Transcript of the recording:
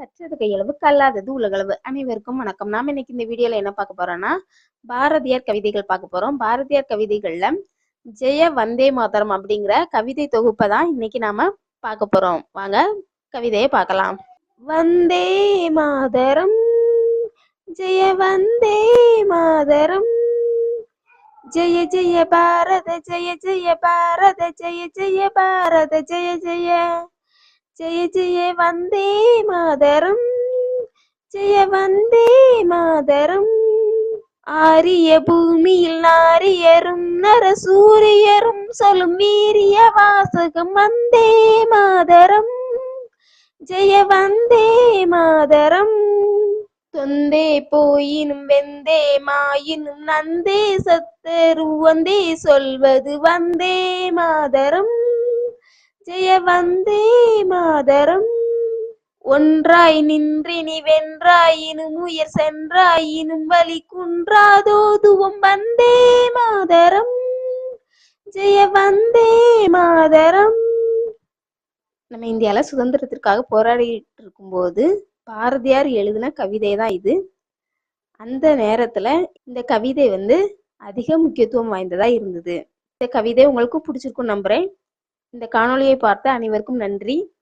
கற்றது கையளவு கல்லாதது உலகளவு. அனைவருக்கும் வணக்கம். நாம இன்னைக்கு இந்த வீடியோல என்ன பார்க்க போறோம்னா பாரதியார் கவிதைகள் பார்க்க போறோம். பாரதியார் கவிதைகள்ல ஜெய வந்தே மாதரம் அப்படிங்கிற கவிதை தொகுப்பை தான் இன்னைக்கு நாம பார்க்க போறோம். வாங்க கவிதையை பார்க்கலாம். வந்தே மாதரம் ஜெய வந்தே மாதரம். ஜெய ஜெய பாரத ஜெய ஜெய பாரத ஜெய ஜெய பாரத ஜெய ஜெய. ஜெய ஜெய வந்தே மாதரம். ஜெய வந்தே மாதரம். ஆரிய பூமியில் நாரியரும் நரசூரியரும் சொல்லும் வீரிய வாசகம் வந்தே மாதரம். ஜெய வந்தே மாதரம். தொந்தே போயினும் வெந்தே மாயினும் நந்தே சத்தரு வந்தே சொல்வது வந்தே மாதரம். ஜெய வந்தே மாதரம். ஒன்றாய் நின்றினி வென்றாயினும் உயர் சென்றாயினும் வலி குன்றாதோதுவும் வந்தே மாதரம் ஜெய வந்தே மாதரம். நம்ம இந்தியாவில் சுதந்திரத்திற்காக போராடிட்டு இருக்கும்போது பாரதியார் எழுதின கவிதை தான் இது. அந்த நேரத்துல இந்த கவிதை வந்து அதிக முக்கியத்துவம் வாய்ந்ததா இருந்தது. இந்த கவிதை உங்களுக்கு பிடிச்சிருக்கும் நம்புறேன். இந்த காணொளியை பார்த்த அனைவருக்கும் நன்றி.